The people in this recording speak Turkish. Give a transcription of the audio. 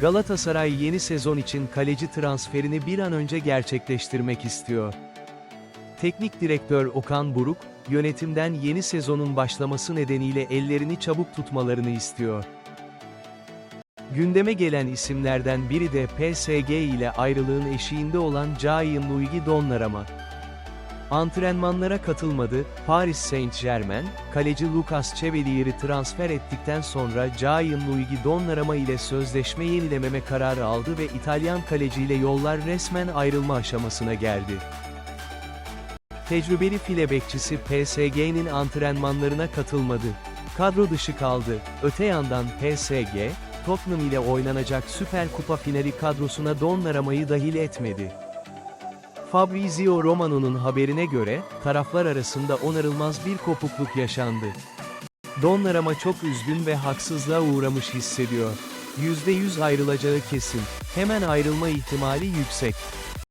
Galatasaray yeni sezon için kaleci transferini bir an önce gerçekleştirmek istiyor. Teknik direktör Okan Buruk, yönetimden yeni sezonun başlaması nedeniyle ellerini çabuk tutmalarını istiyor. Gündeme gelen isimlerden biri de PSG ile ayrılığın eşiğinde olan Cain Luigi Donnarumma. Antrenmanlara katılmadı, Paris Saint-Germain, kaleci Lucas Chevalier'i transfer ettikten sonra Cain Luigi Donnarumma ile sözleşme yenilememe kararı aldı ve İtalyan kaleciyle yollar resmen ayrılma aşamasına geldi. Tecrübeli file bekçisi PSG'nin antrenmanlarına katılmadı. Kadro dışı kaldı. Öte yandan PSG, Tottenham ile oynanacak Süper Kupa finali kadrosuna Donnarumma'yı dahil etmedi. Fabrizio Romano'nun haberine göre, taraflar arasında onarılmaz bir kopukluk yaşandı. Donnarumma çok üzgün ve haksızlığa uğramış hissediyor. %100 ayrılacağı kesin. Hemen ayrılma ihtimali yüksek.